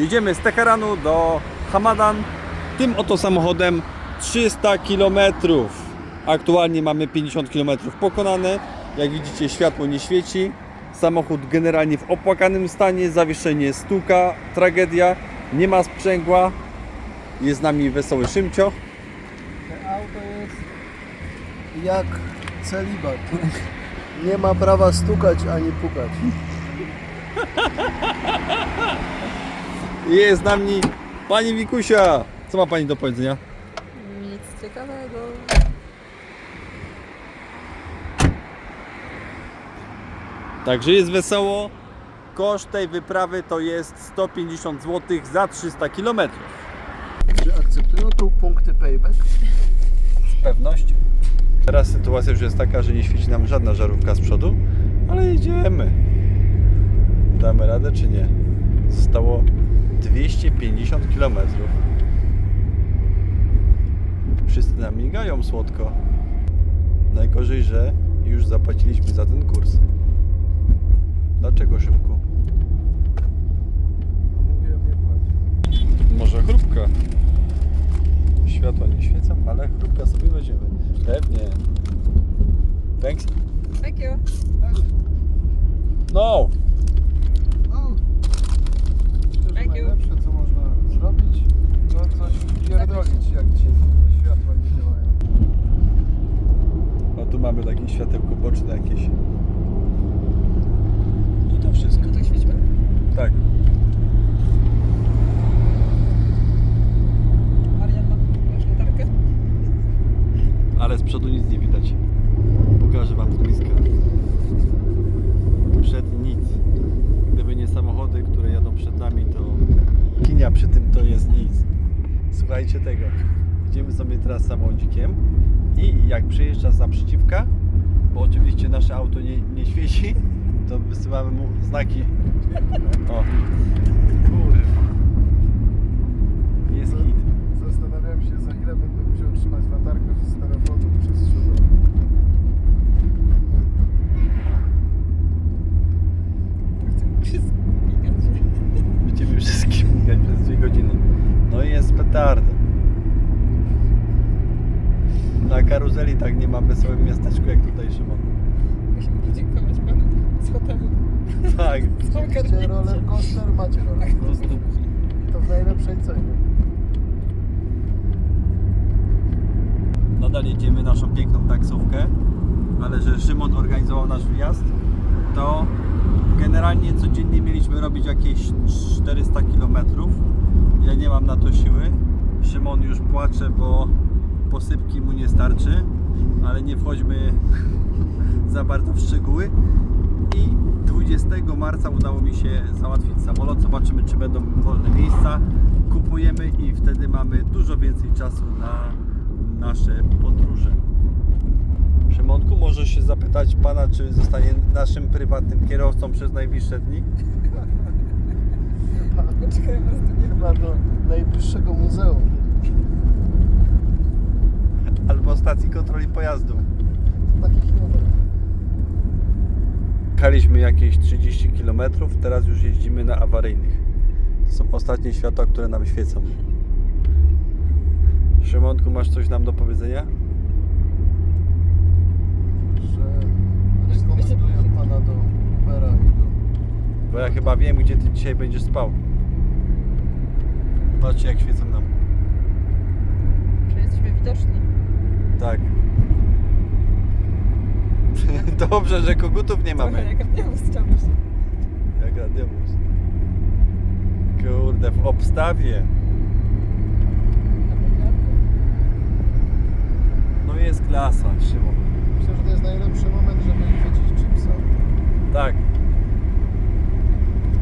Jedziemy z Teheranu do Hamadan. Tym oto samochodem 300 km. Aktualnie mamy 50 km pokonane. Jak widzicie światło nie świeci. Samochód generalnie w opłakanym stanie. Zawieszenie stuka, tragedia. Nie ma sprzęgła. Jest z nami wesoły Szymcio. To auto jest jak celibat. Nie ma prawa stukać ani pukać. Jest z nami pani Wikusia. Co ma pani do powiedzenia? Nic ciekawego. Także jest wesoło. Koszt tej wyprawy to jest 150 zł za 300 km. Czy akceptują tu punkty payback? Z pewnością. Teraz sytuacja już jest taka, że nie świeci nam żadna żarówka z przodu, ale jedziemy. Damy radę czy nie? Zostało 250 km. Wszyscy nam migają słodko. Najgorzej, że już zapłaciliśmy za ten kurs. Dlaczego Szymku? Mówiłem nie płać. Może chrupka. Światła nie świecą, ale chrupka sobie weźmiemy. Pewnie. Thanks. Thank you. No! O! Myślę, że Thank you. najlepsze co można zrobić to coś pierdolić jak ci światła nie działają. A tu mamy takie światełko boczne jakieś. I to wszystko. Tutaj świećmy. Tak. Marian ma masz latarkę? Ale z przodu nic nie widać. Pokażę Wam z bliska. Przed nic. Gdyby nie samochody, które jadą przed nami, to kinia przy tym to jest nic. Słuchajcie tego. Idziemy sobie teraz samochodzikiem i jak przejeżdża z naprzeciwka, bo oczywiście nasze auto nie, nie świeci, to wysyłamy mu znaki. O. Kurwa. Jest hit. Zastanawiam się za ile będę musiał trzymać latarkę z telefonu przez szybę. Wszystko migać. Będziemy wszystkim migać przez dwie godziny. No i jest petarda. Na karuzeli tak nie ma wesołym miasteczku jak tutaj Szymon. Musimy podziękować panu z hotelu. Tak. Za Macie ogarnięcie. roller coaster, macie roller coaster. I to w najlepszej cenie. Nadal jedziemy naszą piękną taksówkę, ale że Szymon organizował nasz wyjazd, to generalnie codziennie mieliśmy robić jakieś 400 km. Ja nie mam na to siły. Szymon już płacze, bo posypki mu nie starczy, ale nie wchodźmy za bardzo w szczegóły. I 20 marca udało mi się załatwić samolot. Zobaczymy, czy będą wolne miejsca. Kupujemy i wtedy mamy dużo więcej czasu na nasze podróże. Szymonku, może się zapytać Pana, czy zostanie naszym prywatnym kierowcą przez najbliższe dni? Nas do niego. Chyba do najbliższego muzeum. Albo stacji kontroli pojazdów. Takich nie ma. Jechaliśmy jakieś 30 km, teraz już jeździmy na awaryjnych. To są ostatnie światła, które nam świecą. Szymonku, masz coś nam do powiedzenia? że rekomenduję pana do Ubera i do... Bo ja chyba wiem, gdzie ty dzisiaj będziesz spał. Patrzcie, jak świecą nam. Że jesteśmy widoczni. Tak. Dobrze, że kogutów nie mamy. Trochę jak chciałbyś. Jak Rademus. Kurde, w obstawie. No jest klasa, Szymon. Myślę, że to jest najlepszy moment, żeby chwycić chipsa. Tak.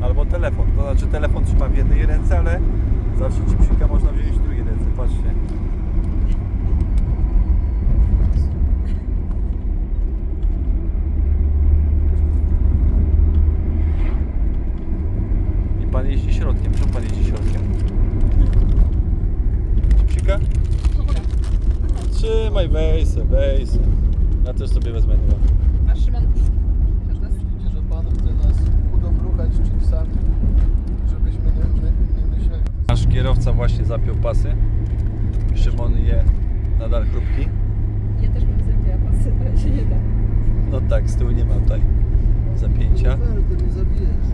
Albo telefon. To znaczy telefon trzyma w jednej ręce, ale zawsze chipsika można wziąć w drugiej ręce. Patrzcie. I pan jeździ środkiem. Czemu pan jeździ środkiem? Chipsika? Trzymaj, weź se, weź se. Ja też sobie wezmę. Chyba. Masz Szymon? Chcesz nas? Myślicie, że pan chce nas udobruchać chipsami, żebyśmy nie, my, nie Kierowca właśnie zapiął pasy. Szymon je nadal chrupki. Ja też bym zabiła pasy, ale się nie da. No tak, z tyłu nie ma tutaj zapięcia. Zabijesz.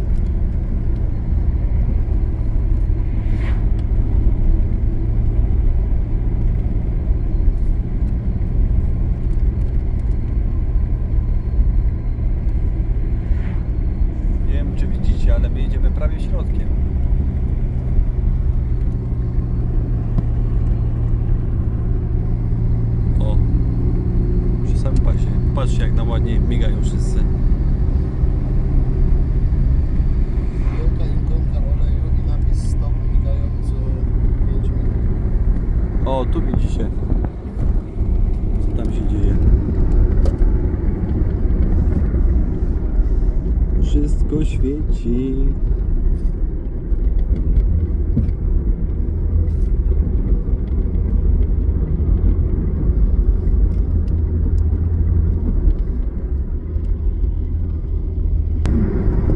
Nie wiem czy widzicie, ale my jedziemy prawie środkiem. O, przy samym pasie. Patrzcie jak nam ładnie migają wszyscy. Wielka ikonka oleju i napis stop migający 5 minut. O, tu widzicie. Co tam się dzieje? Wszystko świeci.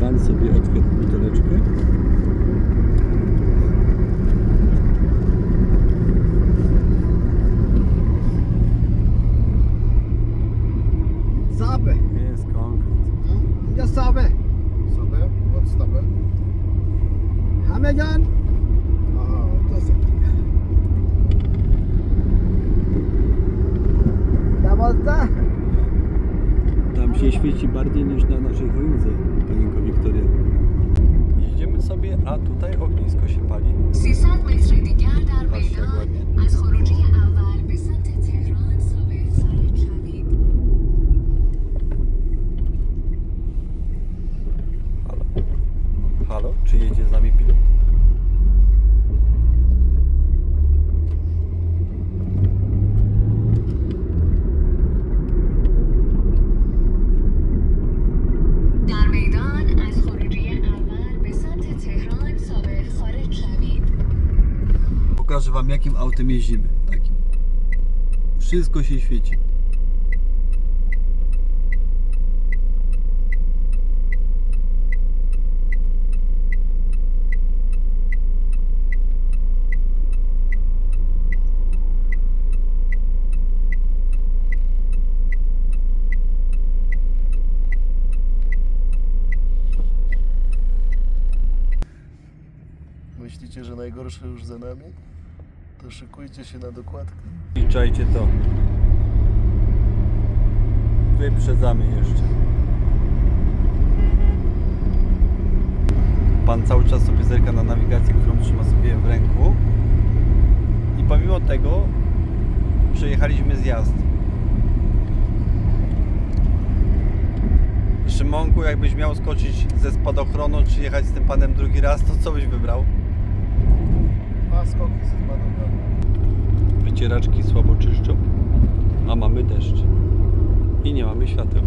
Pan sobie otwiera buteleczkę. Sabę. Jest konkret. Hmm? Ja Sabę. Sabę? What's Sabę? Hamedan. Aha, to są. Damazda. Tam się świeci bardziej niż na naszej wojnce, panienko Wiktoria. Jedziemy sobie, a tutaj ognisko się pali. Patrzcie jak ładnie. czy jedzie z nami pilot. Pokażę Wam jakim autem jeździmy. Takim. Wszystko się świeci. Najgorsze już za nami? To szykujcie się na dokładkę. Liczajcie to. Wyprzedzamy jeszcze. Pan cały czas sobie zerka na nawigację, którą trzyma sobie w ręku. I pomimo tego przejechaliśmy zjazd. Szymonku, jakbyś miał skoczyć ze spadochronu, czy jechać z tym panem drugi raz, to co byś wybrał? Skoki. Wycieraczki słabo czyszczą, a mamy deszcz. I nie mamy świateł.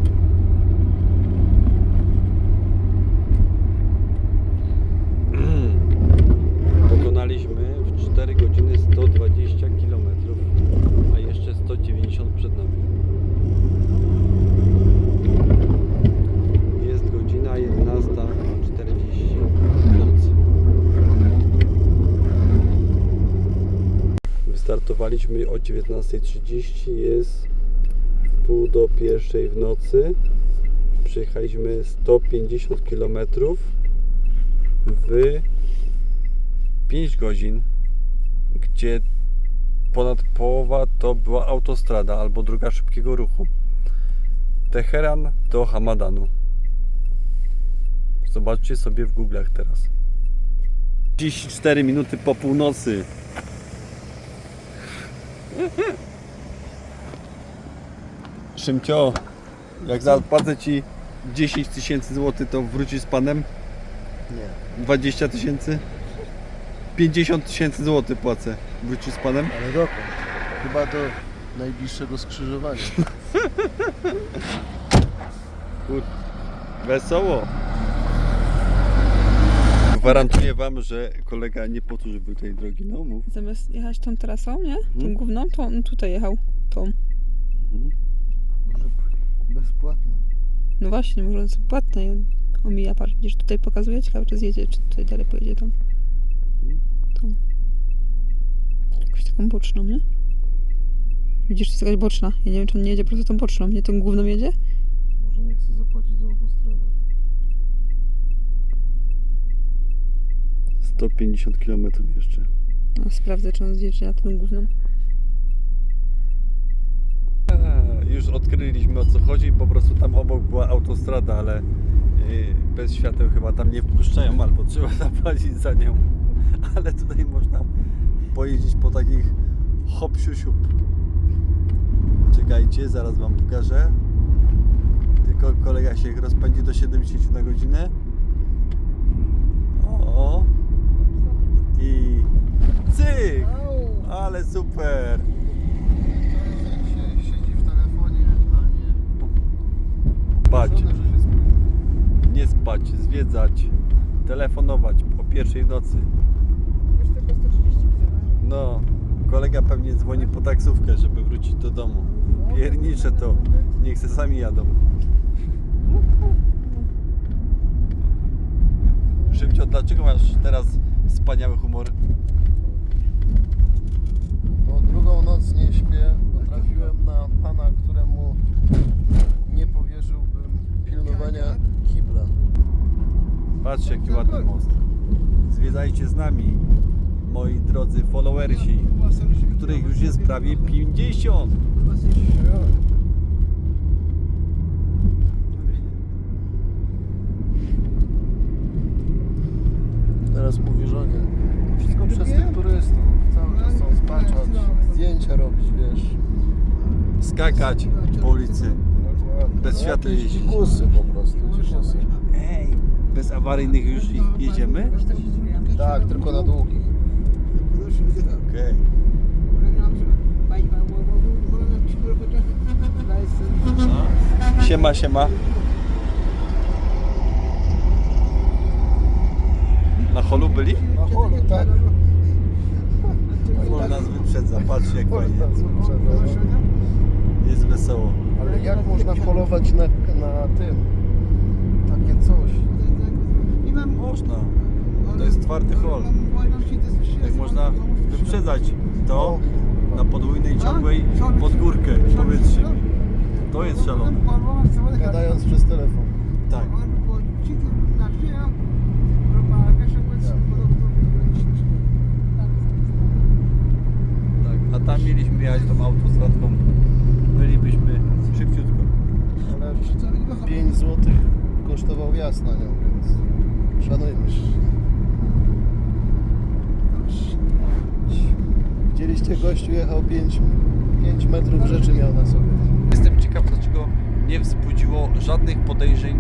Pokonaliśmy w 4 godziny 120 km, a jeszcze 190 przed nami. Jest godzina 11.40 w nocy. Wystartowaliśmy o 19.30, jest pół do pierwszej w nocy. Przejechaliśmy 150 km w 5 godzin, gdzie ponad połowa to była autostrada albo droga szybkiego ruchu. Teheran do Hamadanu. Zobaczcie sobie w Google'ach teraz. 34 minuty po północy. Szymcio, jak zapłacę ci 10 tysięcy złotych, to wrócisz z panem? Nie. 20 tysięcy? 50 tysięcy złotych płacę. Wrócisz z panem? Ale dokąd? Chyba do najbliższego skrzyżowania. Kur... Wesoło. Gwarantuję wam, że kolega nie powtórzyłby tej drogi. No mów. Zamiast jechać tą trasą, nie? Tą Mhm. główną, to on tutaj jechał. Tą. Mhm. Może bezpłatne. No właśnie, może jest płatne i on omija, patrz, widzisz, tutaj pokazuje, ciekawe czy zjedzie, czy tutaj dalej pojedzie tą. Tą. taką boczną, nie? Widzisz, to jest jakaś boczna. Ja nie wiem, czy on nie jedzie po prostu tą boczną. Nie tą główną jedzie? Może nie chce zapłacić za autostradę. 150 km jeszcze. No, sprawdzę, czy on zjedzie na główną. Eee, Już odkryliśmy o co chodzi, po prostu tam obok była autostrada, ale yy, bez świateł chyba tam nie wpuszczają, albo trzeba zapłacić za nią. Ale tutaj można pojeździć po takich hop. Czekajcie, zaraz wam pokażę. Tylko kolega się rozpędzi do 70 na godzinę. O. I cyk! Ale super! Spać, nie spać, zwiedzać, telefonować po pierwszej nocy. Już tylko 130 No, kolega pewnie dzwoni po taksówkę, żeby wrócić do domu. Piernicze to, niech se sami jadą. Szybcio, dlaczego masz teraz wspaniały humor? Bo drugą noc nie śpię, bo trafiłem na pana, któremu nie powierzyłbym pilnowania kibla. Patrzcie, jaki ładny most. Zwiedzajcie z nami, moi drodzy followersi, których już jest prawie 50. Teraz mówi żonie. To wszystko przez tych turystów. Cały czas chcą spaczać, zdjęcia robić, wiesz. Skakać po ulicy. Bez jakieś jeździć. dzikusy po prostu, dzikusy. Ej, bez awaryjnych już jedziemy? Tak, tylko na długich. Okej. Siema, siema. Na holu byli? Na holu, tak. Hol nas wyprzedza, patrzcie jak fajnie. Wesoło. Ale jak można polować na, na tym? Takie coś. Można. To jest twardy hol. Jak można wyprzedzać to na podwójnej ciągłej pod górkę powietrznymi. To jest szalone. Gadając przez telefon. Tak. Tak, a tam mieliśmy jechać tą autostradką. Bylibyśmy szybciutko. Ale 5 zł kosztował wjazd na nią, więc szanujmy się. Widzieliście, gościu jechał 5, 5 metrów rzeczy miał na sobie. Jestem ciekaw, dlaczego nie wzbudziło żadnych podejrzeń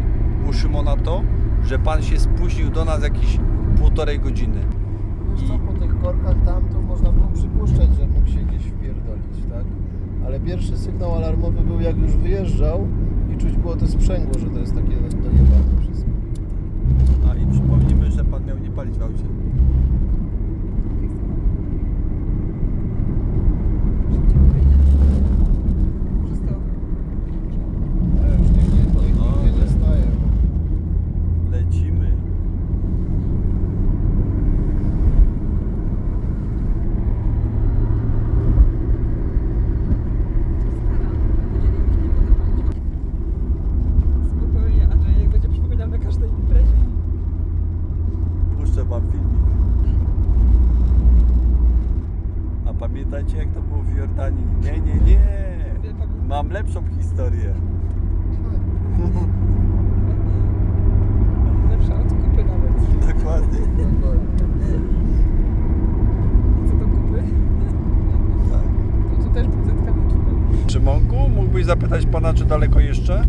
u Szymona to, że pan się spóźnił do nas jakieś półtorej godziny. Wiesz co, po tych korkach tam to można było przypuszczać, że mógł się gdzieś wpierdolić, tak? Ale pierwszy sygnał alarmowy był jak już wyjeżdżał i czuć było to sprzęgło, że to jest takie dojebane wszystko. A i przypomnijmy, że pan miał nie palić w aucie. Ja już nigdzie, nigdzie, No, nigdzie nie staję. Lecimy. Spokojnie, Andrzej, jak będzie przypominał na każdej imprezie. Puszczę wam filmik. A pamiętacie jak to było w Jordanii? Nie, nie, nie. Mam lepszą historię. Lepsza od kupy nawet. Dokładnie. Co to kupy? Tak. To tu też był zatkany kibel. Szymonku, mógłbyś zapytać pana, czy daleko jeszcze? Ja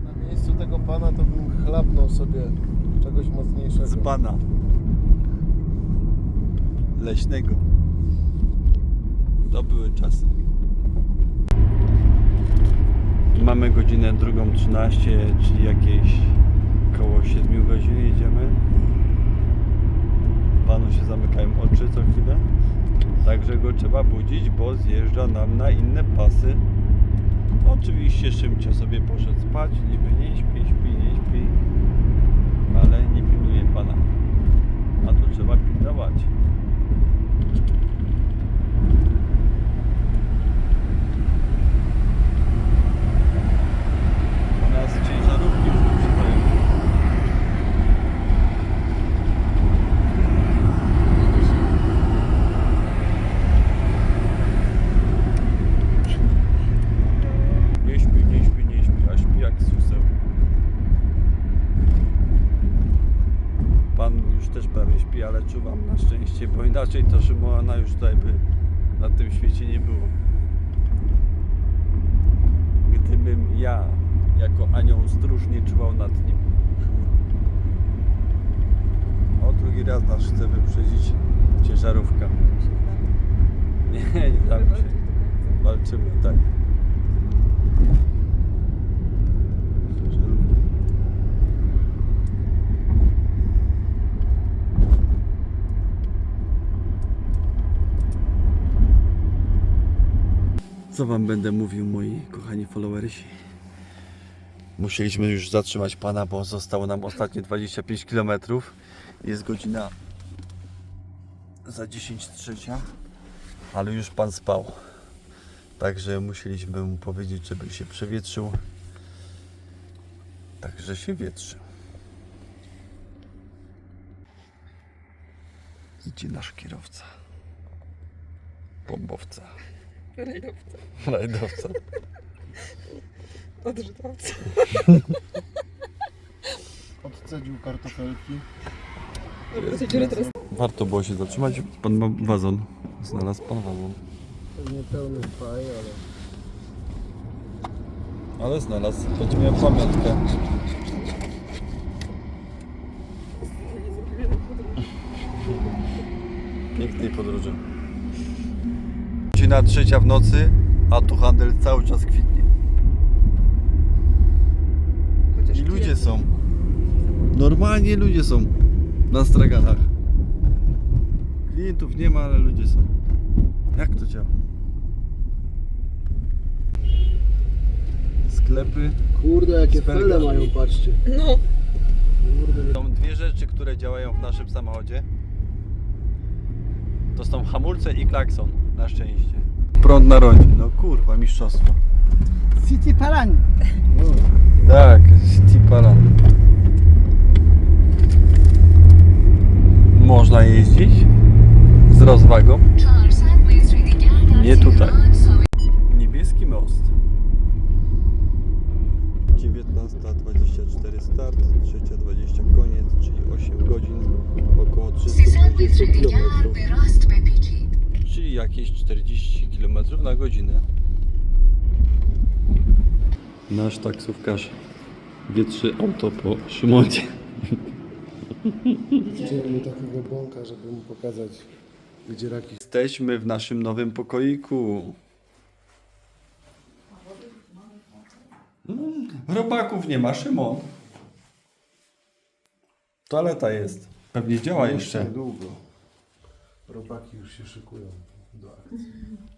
na miejscu tego pana to bym chlapnął sobie czegoś mocniejszego. Z pana. Leśnego. To były czasy. Mamy godzinę drugą 13, czyli jakieś koło 7 godzin jedziemy. Panu się zamykają oczy co chwilę. Także go trzeba budzić, bo zjeżdża nam na inne pasy. Oczywiście Szymcio sobie poszedł spać, niby nie śpi, śpi, nie śpi, ale nie pilnuje pana. A to trzeba pilnować. Szczęście, bo inaczej to Szymona już tutaj by na tym świecie nie było. Gdybym ja jako anioł stróż nie czuwał nad nim. O, drugi raz nas chce wyprzedzić ciężarówka. Nie, nie damy się. Walczymy, tak. Ciężarówka. Co wam będę mówił, moi kochani followersi? Musieliśmy już zatrzymać pana, bo zostało nam ostatnie 25 km. Jest godzina za 10 trzecia, ale już pan spał. Także musieliśmy mu powiedzieć, żeby się przewietrzył. Także się wietrzy. Idzie nasz kierowca. Bombowca. Rajdowca. Rajdowca. Odrzutowca. Odcedził kartofelki. Warto było się zatrzymać. Pan ma wazon. Znalazł pan wazon. Pewnie pełny faj, ale... Ale znalazł. Będzie miał pamiątkę. Pięknej podróży. Godzina trzecia w nocy, a tu handel cały czas kwitnie. I ludzie są. Normalnie ludzie są na straganach. Klientów nie ma, ale ludzie są. Jak to działa? Sklepy. Kurde, jakie Sperga. fele mają, patrzcie. No. Kurde, Są dwie rzeczy, które działają w naszym samochodzie. To są hamulce i klakson, na szczęście. Prąd na rondzie. No kurwa, mistrzostwo. City Palan. Tak, City Palan. Można jeździć z rozwagą. Nie tutaj. Niebieski most. 19.24 start, 3.20 koniec, czyli 8 godzin, około 350 km czyli jakieś 40 km na godzinę. Nasz taksówkarz wietrzy auto po Szymonie. Widziałem mu takiego bąka, żeby mu pokazać, gdzie raki Jesteśmy w naszym nowym pokoiku. Mm, Robaków nie ma, Szymon. Toaleta jest. Pewnie działa jeszcze. długo. Robaki już się szykują do akcji.